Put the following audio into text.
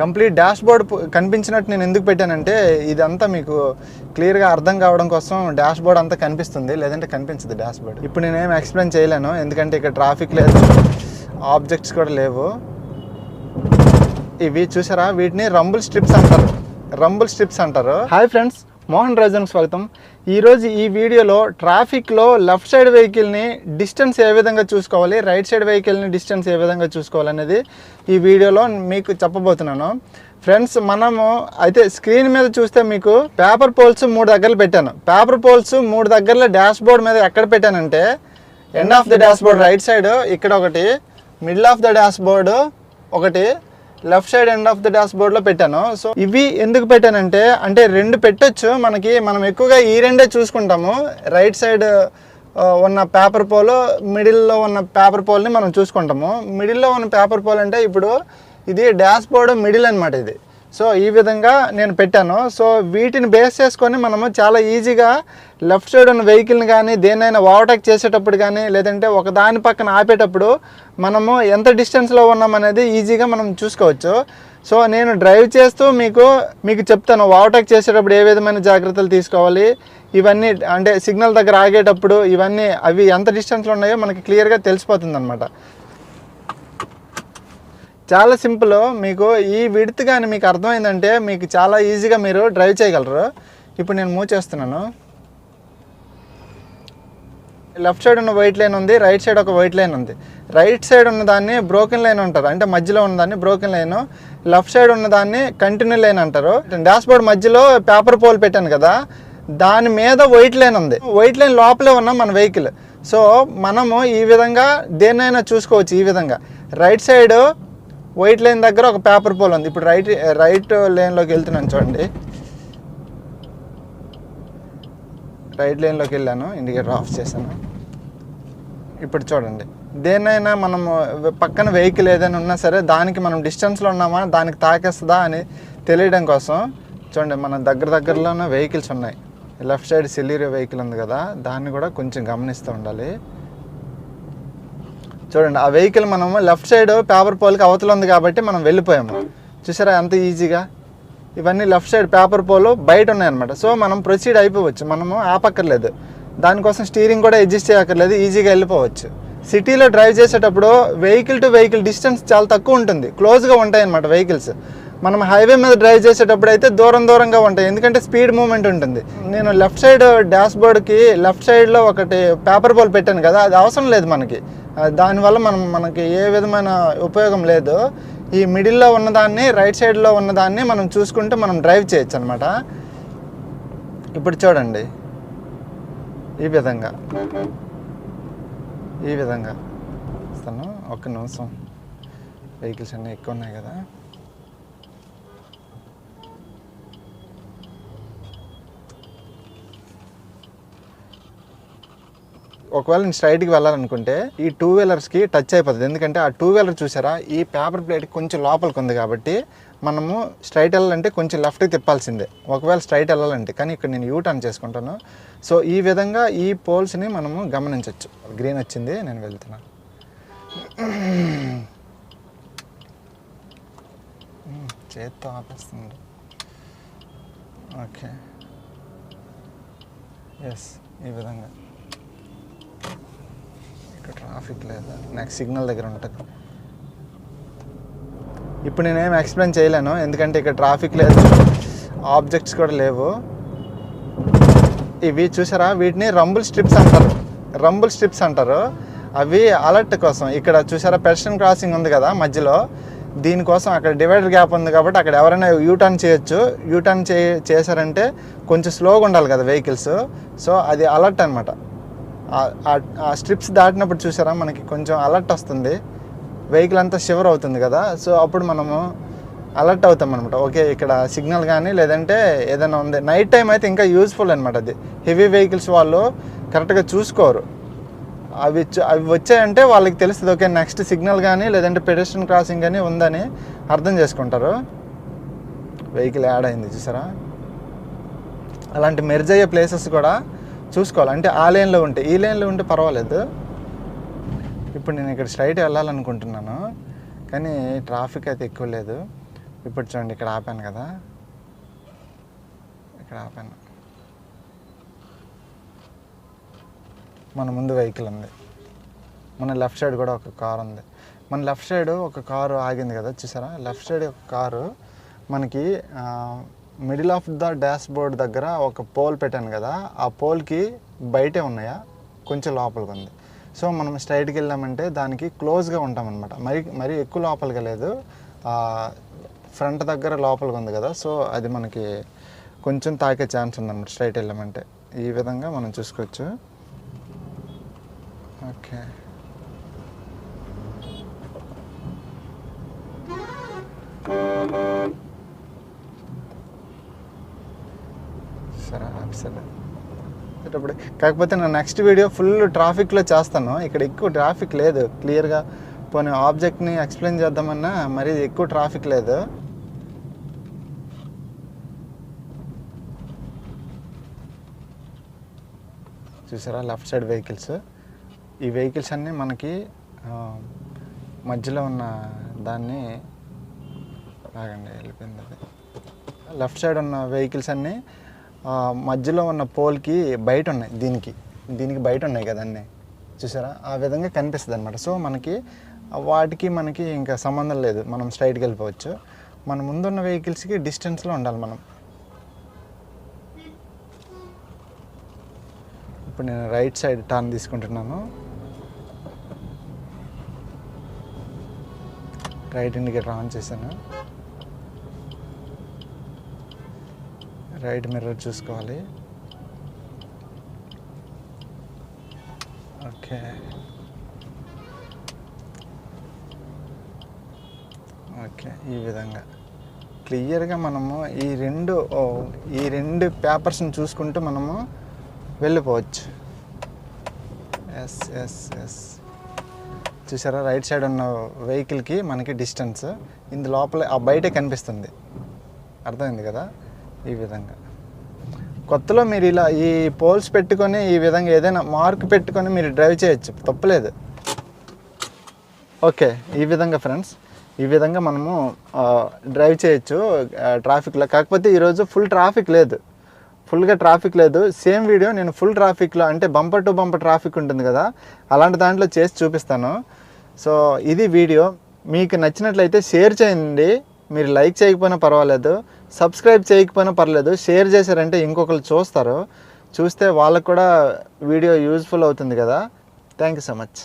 Complete dash board కనిపించినట్టు నేను ఎందుకు పెట్టానంటే ఇదంతా మీకు క్లియర్గా అర్థం కావడం కోసం డాష్ బోర్డ్ అంతా కనిపిస్తుంది. లేదంటే కనిపించదు డాష్ బోర్డ్ ఇప్పుడు నేనేం ఎక్స్ప్లెయిన్ చేయలేను. ఎందుకంటే ఇక్కడ ట్రాఫిక్ లేదు. ఆబ్జెక్ట్స్ కూడా లేవు. ఇవి చూసారా? వీటిని రంబుల్ స్ట్రిప్స్ అంటారు. రంబుల్ స్ట్రిప్స్ అంటారు. Hi friends. మోహన్ రాజన్ స్వాగతం. ఈరోజు ఈ వీడియోలో ట్రాఫిక్లో లెఫ్ట్ సైడ్ వెహికల్ని డిస్టెన్స్ ఏ విధంగా చూసుకోవాలి రైట్ సైడ్ వెహికల్ని డిస్టెన్స్ ఏ విధంగా చూసుకోవాలనేది ఈ వీడియోలో మీకు చెప్పబోతున్నాను. ఫ్రెండ్స్ మనము అయితే స్క్రీన్ మీద చూస్తే మీకు పేపర్ పోల్స్ మూడు దగ్గరలు పెట్టాను. పేపర్ పోల్స్ మూడు దగ్గరలో డాష్ బోర్డ్ మీద ఎక్కడ పెట్టానంటే end of the dashboard right side ఇక్కడ ఒకటి middle of the dash board ఒకటి left side end of the dash బోర్డ్లో పెట్టాను. సో ఇవి ఎందుకు పెట్టానంటే అంటే రెండు పెట్టొచ్చు. మనకి మనం ఎక్కువగా ఈ రెండే చూసుకుంటాము. రైట్ సైడ్ ఉన్న పేపర్ పోల్ మిడిల్లో ఉన్న పేపర్ పోల్ని మనం చూసుకుంటాము. మిడిల్లో ఉన్న పేపర్ పోల్ అంటే ఇప్పుడు ఇది డాష్ బోర్డ్ మిడిల్ అనమాట ఇది. సో ఈ విధంగా నేను పెట్టాను. సో వీటిని బేస్ చేసుకొని మనము చాలా ఈజీగా లెఫ్ట్ సైడ్ ఉన్న వెహికల్ని కానీ దేన్నైనా ఓవర్టేక్ చేసేటప్పుడు కానీ లేదంటే ఒక దాని పక్కన ఆపేటప్పుడు మనము ఎంత డిస్టెన్స్లో ఉన్నాం అనేది ఈజీగా మనం చూసుకోవచ్చు. సో నేను డ్రైవ్ చేస్తూ మీకు మీకు చెప్తాను ఓవర్టేక్ చేసేటప్పుడు ఏ విధమైన జాగ్రత్తలు తీసుకోవాలి? ఇవన్నీ అంటే సిగ్నల్ దగ్గర ఆగేటప్పుడు ఇవన్నీ అవి ఎంత డిస్టెన్స్లో ఉన్నాయో మనకి క్లియర్గా తెలిసిపోతుంది అనమాట చాలా సింపుల్. మీకు ఈ విడత్ కానీ మీకు అర్థమైందంటే మీకు చాలా ఈజీగా మీరు డ్రైవ్ చేయగలరు. ఇప్పుడు నేను మూవ్ చేస్తున్నాను. లెఫ్ట్ సైడ్ ఉన్న వైట్ లైన్ ఉంది రైట్ సైడ్ ఒక వైట్ లైన్ ఉంది. రైట్ సైడ్ ఉన్నదాన్ని బ్రోకెన్ లైన్ అంటారు. అంటే మధ్యలో ఉన్నదాన్ని బ్రోకెన్ లైన్. లెఫ్ట్ సైడ్ ఉన్నదాన్ని కంటిన్యూ లైన్ అంటారు. డాష్ బోర్డ్ మధ్యలో పేపర్ పోల్ పెట్టాను కదా దాని మీద వైట్ లైన్ ఉంది. వైట్ లైన్ లోపలే ఉన్న మన వెహికల్. సో మనము ఈ విధంగా దేన్నైనా చూసుకోవచ్చు ఈ విధంగా. రైట్ సైడ్ వైట్ లైన్ దగ్గర ఒక పేపర్ పోల్ ఉంది. ఇప్పుడు రైట్ రైట్ లైన్లోకి వెళ్తున్నాను చూడండి. రైట్ లైన్లోకి వెళ్ళాను. ఇండికేటర్ ఆఫ్ చేశాను. ఇప్పుడు చూడండి. దేన్నైనా మనము పక్కన వెహికల్ ఏదైనా ఉన్నా సరే దానికి మనం డిస్టెన్స్లో ఉన్నామా? దానికి తాకేస్తుందా అని తెలియడం కోసం చూడండి మన దగ్గర దగ్గరలోనే వెహికల్స్ ఉన్నాయి. లెఫ్ట్ సైడ్ సిల్లీరియో వెహికల్ ఉంది కదా దాన్ని కూడా కొంచెం గమనిస్తూ ఉండాలి. చూడండి ఆ వెహికల్ మనము లెఫ్ట్ సైడ్ పేపర్ పోల్కి అవతల ఉంది కాబట్టి మనం వెళ్ళిపోయాము. చూసారా ఎంత ఈజీగా ఇవన్నీ లెఫ్ట్ సైడ్ పేపర్ పోలు బయట ఉన్నాయన్నమాట. సో మనం ప్రొసీడ్ అయిపోవచ్చు. మనము ఆపక్కర్లేదు. దానికోసం స్టీరింగ్ కూడా అడ్జస్ట్ చేయక్కర్లేదు. ఈజీగా వెళ్ళిపోవచ్చు. సిటీలో డ్రైవ్ చేసేటప్పుడు వెహికల్ టు వెహికల్ డిస్టెన్స్ చాలా తక్కువ ఉంటుంది. క్లోజ్గా ఉంటాయన్నమాట వెహికల్స్ మనం హైవే మీద డ్రైవ్ చేసేటప్పుడు అయితే దూరం దూరంగా ఉంటాయి. ఎందుకంటే స్పీడ్ మూమెంట్ ఉంటుంది. నేను లెఫ్ట్ సైడ్ డాష్ బోర్డ్కి లెఫ్ట్ సైడ్లో ఒకటి పేపర్ పోల్ పెట్టాను కదా అది అవసరం లేదు మనకి. దానివల్ల మనం మనకి ఏ విధమైన ఉపయోగం లేదు. ఈ మిడిల్లో ఉన్నదాన్ని రైట్ సైడ్లో ఉన్నదాన్ని మనం చూసుకుంటే మనం డ్రైవ్ చేయొచ్చు అనమాట ఇప్పుడు చూడండి. ఈ విధంగా. ఈ విధంగా. ఇస్తాను ఒక్క నిమిషం. వెహికల్స్ అన్నీ ఎక్కువ ఉన్నాయి కదా. ఒకవేళ నేను స్ట్రైట్కి వెళ్ళాలనుకుంటే ఈ టూ వీలర్స్కి టచ్ అయిపోతుంది. ఎందుకంటే ఆ టూ వీలర్ చూసారా? ఈ పేపర్ ప్లేట్ కొంచెం లోపలికి ఉంది కాబట్టి మనము స్ట్రైట్ వెళ్ళాలంటే కొంచెం లెఫ్ట్కి తిప్పాల్సిందే. ఒకవేళ స్ట్రైట్ వెళ్ళాలంటే. కానీ ఇక్కడ నేను యూ టర్న్ చేసుకుంటాను. సో ఈ విధంగా ఈ పోల్స్ని మనము గమనించవచ్చు గ్రీన్ వచ్చింది నేను వెళ్తున్నాను. చేత్తో ఆపేస్తుంది. ఓకే. ఎస్ ఈ విధంగా. ఇక్కడ ట్రాఫిక్ లేదా. నాకు సిగ్నల్ దగ్గర ఉంటుంది. ఇప్పుడు నేనేం ఎక్స్ప్లెయిన్ చేయలేను. ఎందుకంటే ఇక్కడ ట్రాఫిక్ లేదు. ఆబ్జెక్ట్స్ కూడా లేవు. ఇవి చూసారా? వీటిని రంబుల్ స్ట్రిప్స్ అంటారు. రంబుల్ స్ట్రిప్స్ అంటారు. అవి అలర్ట్ కోసం. ఇక్కడ చూసారా? పెర్షన్ క్రాసింగ్ ఉంది కదా మధ్యలో. దీనికోసం అక్కడ డివైడర్ గ్యాప్ ఉంది కాబట్టి అక్కడ ఎవరైనా యూటర్న్ చేయొచ్చు. యూటర్న్ చే చేశారంటే కొంచెం స్లోగా ఉండాలి కదా వెహికల్స్. సో అది అలర్ట్ అనమాట ఆ స్ట్రిప్స్ దాటినప్పుడు చూసారా మనకి కొంచెం అలర్ట్ వస్తుంది. వెహికల్ అంతా షివర్ అవుతుంది కదా. సో అప్పుడు మనము అలర్ట్ అవుతాం అనమాట ఓకే ఇక్కడ సిగ్నల్ కానీ లేదంటే ఏదైనా ఉంది. నైట్ టైం అయితే ఇంకా యూస్ఫుల్ అనమాట అది. హెవీ వెహికల్స్ వాళ్ళు కరెక్ట్గా చూసుకోరు. అవి అవి వచ్చాయంటే వాళ్ళకి తెలుస్తుంది ఓకే నెక్స్ట్ సిగ్నల్ కానీ లేదంటే పెడెస్ట్రియన్ క్రాసింగ్ కానీ ఉందని అర్థం చేసుకుంటారు. వెహికల్ యాడ్ అయింది చూసారా? అలాంటి మెర్జ్ అయ్యే ప్లేసెస్ కూడా చూసుకోవాలి. అంటే ఆ లైన్లో ఉంటే ఈ లైన్లో ఉంటే పర్వాలేదు. ఇప్పుడు నేను ఇక్కడ స్ట్రైట్ వెళ్ళాలనుకుంటున్నాను. కానీ ట్రాఫిక్ అయితే ఎక్కువ లేదు. ఇప్పుడు చూడండి ఇక్కడ ఆపాను కదా. ఇక్కడ ఆపాను. మన ముందు వెహికల్ ఉంది. మన లెఫ్ట్ సైడ్ కూడా ఒక కార్ ఉంది. మన లెఫ్ట్ సైడ్ ఒక కారు ఆగింది కదా చూసారా? లెఫ్ట్ సైడ్ ఒక కారు మనకి middle of the dash board దగ్గర ఒక పోల్ పెట్టాను కదా ఆ పోల్కి బయటే ఉన్నాయా? కొంచెం లోపలికి ఉంది. సో మనం స్ట్రైట్కి వెళ్ళామంటే దానికి క్లోజ్గా ఉంటామన్నమాట. మరి మరి ఎక్కువ లోపలికి లేదు. ఫ్రంట్ దగ్గర లోపలికి ఉంది కదా సో అది మనకి కొంచెం తాకే ఛాన్స్ ఉందన్నమాట స్ట్రైట్ వెళ్ళామంటే. ఈ విధంగా మనం చూసుకోవచ్చు. ఓకే. సరే ఆఫీసర్ కాకపోతే నా నెక్స్ట్ వీడియో ఫుల్ ట్రాఫిక్లో చేస్తాను. ఇక్కడ ఎక్కువ ట్రాఫిక్ లేదు. క్లియర్గా పోనీ ఆబ్జెక్ట్ని ఎక్స్ప్లెయిన్ చేద్దామన్నా మరి ఎక్కువ ట్రాఫిక్ లేదు. చూసారా? లెఫ్ట్ సైడ్ వెహికల్స్ ఈ వెహికల్స్ అన్నీ మనకి మధ్యలో ఉన్న దాన్ని ఆగండి వెళ్ళిపోయింది లెఫ్ట్ సైడ్ ఉన్న వెహికల్స్ అన్నీ మధ్యలో ఉన్న పోల్కి బయట ఉన్నాయి దీనికి. దీనికి బయట ఉన్నాయి కదా చూసారా? ఆ విధంగా కనిపిస్తుంది అనమాట సో మనకి వాటికి మనకి ఇంకా సంబంధం లేదు. మనం స్ట్రైట్కి వెళ్ళిపోవచ్చు. మన ముందున్న వెహికల్స్కి డిస్టెన్స్లో ఉండాలి మనం. ఇప్పుడు నేను రైట్ సైడ్ టర్న్ తీసుకుంటున్నాను. రైట్ ఇండికేటర్ ఆన్ చేశాను. రైట్ మిర్రర్ చూసుకోవాలి. ఓకే. ఓకే ఈ విధంగా. క్లియర్గా మనము ఈ రెండు ఓ, ఈ రెండు పేపర్స్ని చూసుకుంటూ మనము వెళ్ళిపోవచ్చు. Yes yes yes. చూసారా? రైట్ సైడ్ ఉన్న వెహికల్కి మనకి డిస్టెన్స్. ఇందు లోపల ఆ బయటే కనిపిస్తుంది. అర్థమైంది కదా? ఈ విధంగా. కొత్తలో మీరు ఇలా ఈ పోల్స్ పెట్టుకొని ఈ విధంగా ఏదైనా మార్క్ పెట్టుకొని మీరు డ్రైవ్ చేయొచ్చు. తప్పలేదు. ఓకే ఈ విధంగా ఫ్రెండ్స్. ఈ విధంగా మనము డ్రైవ్ చేయొచ్చు ట్రాఫిక్లో. కాకపోతే ఈరోజు ఫుల్ ట్రాఫిక్ లేదు. ఫుల్గా ట్రాఫిక్ లేదు. సేమ్ వీడియో నేను ఫుల్ ట్రాఫిక్లో అంటే బంపర్ టు బంపర్ ట్రాఫిక్ ఉంటుంది కదా అలాంటి దాంట్లో చేసి చూపిస్తాను. సో ఇది వీడియో. మీకు నచ్చినట్లయితే షేర్ చేయండి. మీరు లైక్ చేయకపోయినా పర్వాలేదు సబ్స్క్రైబ్ చేయకపోయినా పర్లేదు షేర్ చేశారంటే ఇంకొకరు చూస్తారు. చూస్తే వాళ్ళకు కూడా వీడియో యూజ్ఫుల్ అవుతుంది కదా. Thank you so much.